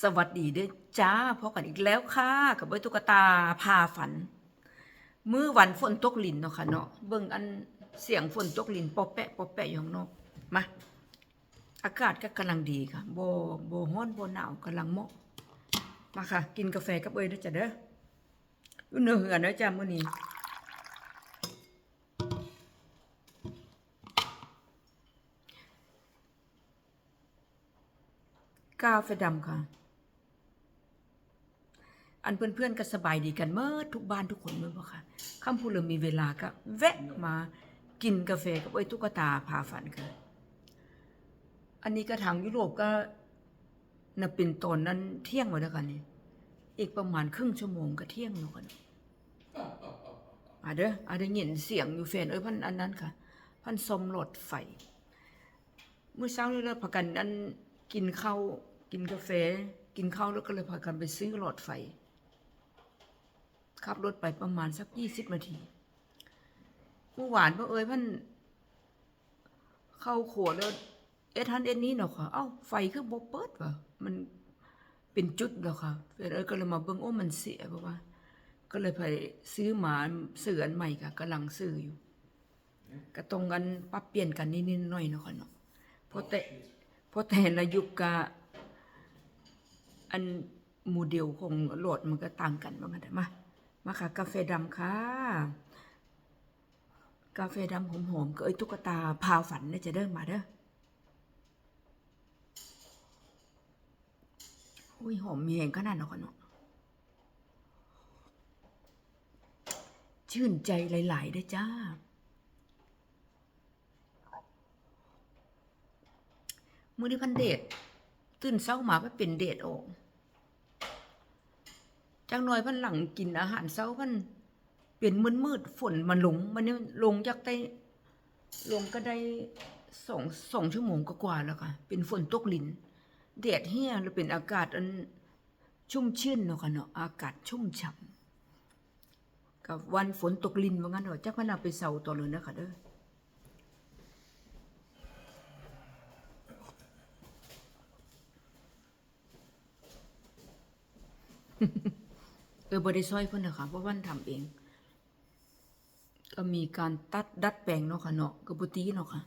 สวัสดีเด้อจ้าพบกันอีกแล้วค่ะ กับเบิ้ตุ๊กตาพาฝัน มื้อวันฝนตกลินเนาะค่ะเนาะเบิ่งอันเสียงฝนตกลินปอแปะปอแปะอยู่ข้างนอกมาอากาศก็กำลังดีค่ะโบ่บ่ร้อนโบหนาวกำลังเหมาะมาค่ะ กินกาแฟกับเอ้ยเด้อจ้ะเด้ออยู่เน้อเหือนเด้อจ้ามื้อนี้ กาแฟดำค่ะ อันเพื่อนๆก็สบายดีกันเมื่อทุกบ้านทุกคนเมื่อบ่ค่ะคำพูดเริ่มมีเวลาก็แวะมากินกาแฟกับไอ้ตุ๊กตาพาฝันค่ะ อันนี้ก็ทางยุโรปก็น่ะเป็นตอนนั้นเที่ยงแล้วกันนี่อีกประมาณครึ่งชั่วโมงก็เที่ยงแล้วกันอะเด้ออะได้ยินเสียงอยู่แฟนเอ้ยพันอันนั้นค่ะ พันสมรถไฟเมื่อเช้านี้เราพากันอัน กินข้าวกินกาแฟ กินข้าวแล้วก็เลยพากันไปซื้อหลอดไฟ ขับรถไปประมาณสักยี่สิบนาทีเมื่อวานพ่อเอ้ยพันเข้าขวดแล้วเอ็ดทันเอ็ดนี้เนาะค่ะ เอ้าไฟคือบ่เปิดวะมันเป็นจุดเนาะค่ะเอ็ดเอ้ยก็เลยมาเบิ่งโอ้มันเสียเพราะว่า ก็เลยไปซื้อหมาซื้ออันใหม่ค่ะกำลังซื้ออยู่ ก็ตรงกันปรับเปลี่ยนกันนิดๆหน่อยๆเนาะค่ะเนาะเพราะแต่ ราะแต่ละยุคกะอันโมเดลของโหลดมันก็ต่างกันว่างั้นมา มาค่ะ กาแฟดำค่ะ กาแฟดำหอมๆก็เอ้ยตุ๊กตาพาฝันเนี่ยจะเดินมาเด้ออุ้ยหอมมีแหงขนาดเนาะค่ะเนาะชื่นใจหลายๆเด้จ้า มือนี้พันเดทตื่นเช้ามาไปเป็นเดทออกจังหน่อยพันหลังกินอาหารเช้าพันเป็นมืดมืดฝนมันลงมันนี่ลงจากได้ลงก็ได้สองสองชั่วโมงก็กว่าแล้วค่ะ เป็นฝนตกลินแดดเฮียแล้วเป็นอากาศอันชุ่มชื่นเนาะค่ะเนาะอากาศชุ่มฉ่ำกับวันฝนตกลินว่างั้นเนาะจักพนาไปเสาตัวเลยนะคะเด้อ เออบริซอยเพิ่นนะคะเพราะวันทำเอง ก็มีการตัดดัดแปลงเนาะค่ะเนาะกระบุตีเนาะค่ะ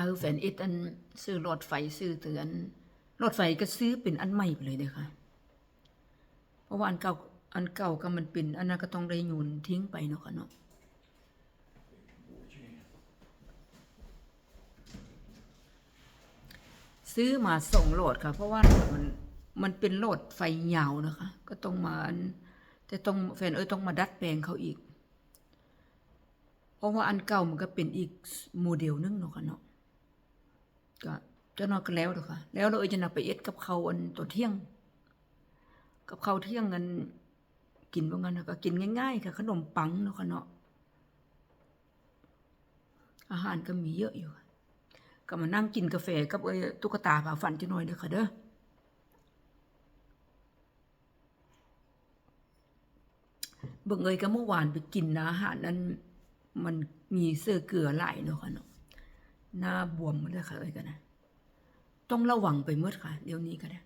าแฟนอ็ดอันซื้อหลดไฟซื้อเตือนหลดไฟก็ซื้อเป็นอันใหม่ไปเลยเด้อค่ะ เพราะว่าอันเก่าอันเก่าก็มันเป็นอันนั้นก็ต้องได้โยนทิ้งไปเนาะค่ะเนาะซื้อมาส่งโหลดค่ะ เพราะว่ามันมันเป็นโหลดไฟยาวนะคะ ก็ต้องมาแต่ต้องแฟนเอ้ยต้องมาดัดแปลงเขาอีก เพราะว่าอันเก่ามันก็เป็นอีกโมเดลหนึงเนาะค่ะเนาะ ก็เจะนอนกันแล้วเด้อค่ะ แล้วเราเอ้ยจะนำไปเอ็ดกับเขาอันตัวเที่ยง กับเขาเที่ยงกันกินว่างั้นก็กินง่ายๆค่ะขนมปังเนาะค่ะเนาะอาหารก็มีเยอะอยู่ ก็มานั่งกินกาแฟกับเอ้ตุ๊กตาผาฝันจังหน่อยเด้อค่ะเด้อเบิ่งเอ้ยก็เมื่อวานไปกินนะอาหารนั้นมันมีเสื้อเกลือหลายเนาะค่ะเนาะ หน้าบวมหมดเลยค่ะเอ้ยกันนะต้องระวังไปเมื่อค่ะ เดี๋ยวนี้ก็ได้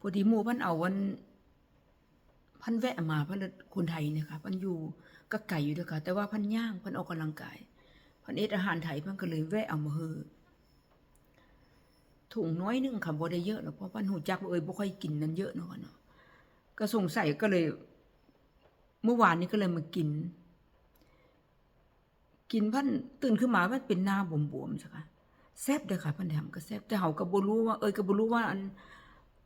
พอดีหมู่พันเอาวันพันแวะมาพันคนไทยเนี่ยค่ะพันอยู่ก็ไก่อยู่ด้วยค่ะ แต่ว่าพันย่างพันออกกำลังกายพันเอ็ดอาหารไทยพันก็เลยแวะเอามาเฮอถุงน้อยนึงค่ะบ่ได้เยอะหรอกเพราะพันหูจักเอ้ยบ่ค่อยกินนั้นเยอะเนาะเนาะก็สงสัยก็เลย เมื่อวานนี้ก็เลยมากิน กินพันตื่นขึ้นมามันเป็นหน้าบวมๆจ้ะค่ะแซ่บเด้อค่ะพันแถมก็แซ่บแต่เฮาก็บ่รู้ว่าเอ้ยก็บ่รู้ว่าอัน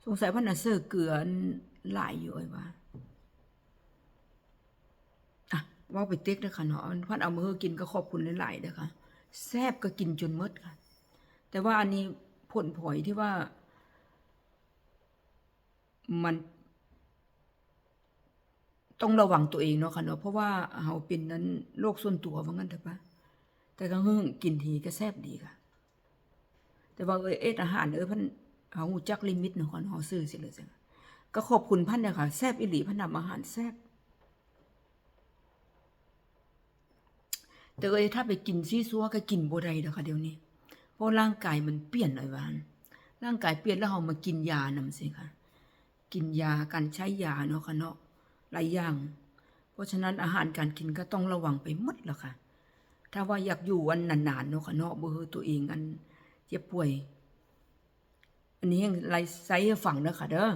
สงสัยพันน่ะเสือเกลือหลายอยู่เอ้ยว่าอะว่าไปเต็กเด้อค่ะเนาะพันเอามือกินก็ขอบคุณหลายๆเด้อค่ะแซ่บก็กินจนมดค่ะ แต่ว่าอันนี้ผลพลอยที่ว่า มัน ต้องระวังตัวเองเนาะค่ะเนาะเพราะว่าเฮาเป็นนั้นโรคส่วนตัวว่างั้นเถอะปะแต่ก็หึ่งกินทีก็แซ่บดีค่ะ แต่ว่าเอเออาหารเออพันเฮาจักลิมิตเนาะค่ะเนาะเฮาซื้อสิเลยจังก็ขอบคุณพันเนี่ยค่ะแซ่บอีหลีพันนำอาหารแซ่บแต่เอ้ยถ้าไปกินซีซัวก็กินบ่ได้ดอกค่ะเดี๋ยวนี้ เพราะร่างกายมันเปลี่ยนเลยวานร่างกายเปลี่ยนแล้วเฮามากินยานำสิค่ะ กินยาการใช้ยาเนาะค่ะเนาะ หลายอย่าง เพราะฉะนั้นอาหารการกินก็ต้องระวังไปหมดแล้วค่ะ ถ้าว่าอยากอยู่วันนานๆเนาะค่ะเนาะเบ่ให้ตัวเองอันเจ็บป่วย อันนี้ยังไลฟ์ไซให้ฟังเด้อค่ะเด้อ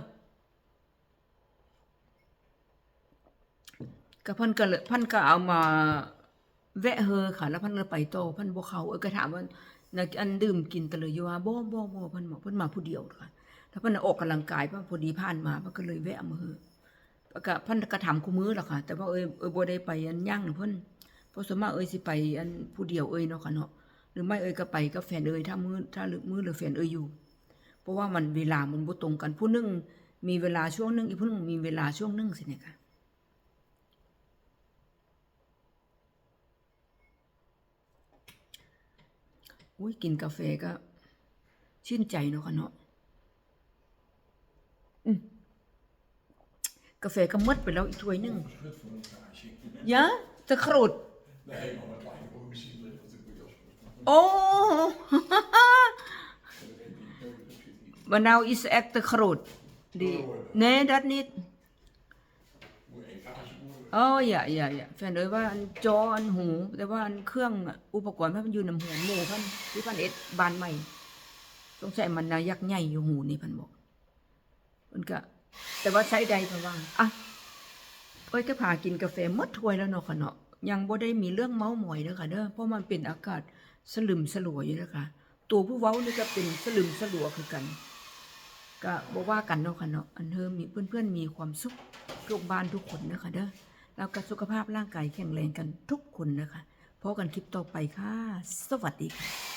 ก็เพิ่นก็เลยพิ่นก็เอามาแวะเฮอค่ะ แล้วเพิ่นก็ไปโตพิ่นบ่เขาเออก็ถามว่านักอันดื่มกินตะเลยอยู่ว่าบ่บ่บ่พิ่นบอกพิ่นมาผู้เดียวค่ะแล้วเพิ่นออกกำลังกายเพิ่นพอดีผ่านมาเพิ่นก็เลยแวะมาเฮอ ก็พิ่นก็ถามคู่มือล่ะค่ะ แต่ว่าเอ้ยเอ้ยบ่ได้ไปอันย่างเพิ่นเพราะส่วนมากเอ้ยสิไปอันผู้เดียวเอ้ยเนาะค่ะเนาะหรือไม่เอ้ยก็ไปกับแฟนเอ้ยถ้ามือถ้ามือหรือแฟนเอ้ยอยู่ เพราะว่ามันเวลามันบ่ตรงกันผู้นึงมีเวลาช่วงนึงอีกผู้นึงมีเวลาช่วงนึงสิเนี่ยค่ะอุ้ยกินกาแฟก็ชื่นใจเนาะค่ะเนาะอืม กาแฟก็หมดไปแล้วอีกถ้วยหนึง Schut van een gaasje. ยะจะโครด Nee, maar een kleine boormachine ligt natuurlijk bij Jasper. โอ้ En dan heb je nodig heb je het hier. มะนาวอิสแอคตะโครดดีเน่ดัดนิด Moet één gaasje boren. อ๋ออย่าอย่าอย่าแฟนเอ้ยว่าอันจออันหู แต่ว่าอันเครื่องอะอุปกรณ์มันอยู่น้ำหูหมู่พันที่พันเอ็ดบานใหม่สงสัยมันนายักษ์ใหญ่อยู่หูนี่พันบอกมันก็ แต่ว่าใช้ใดเพราะว่าอะเอ้ยก็พากินกาแฟมดถ้วยแล้วเนาะค่ะเนาะยังบ่ได้มีเรื่องเมาหมอยเด้อค่ะเด้อเพราะมันเป็นอากาศสลึมสลัวอยู่นะคะตัวผู้เว้านี่ก็เป็นสลึมสลัวคือกัน ก็บอกว่ากันเนาะค่ะเนาะอันเธอมีเพื่อนๆมีความสุขทุกบ้านทุกคนนะคะเด้อแล้วก็สุขภาพร่างกายแข็งแรงกันทุกคนนะคะพบกันคลิปต่อไปค่ะ สวัสดีค่ะ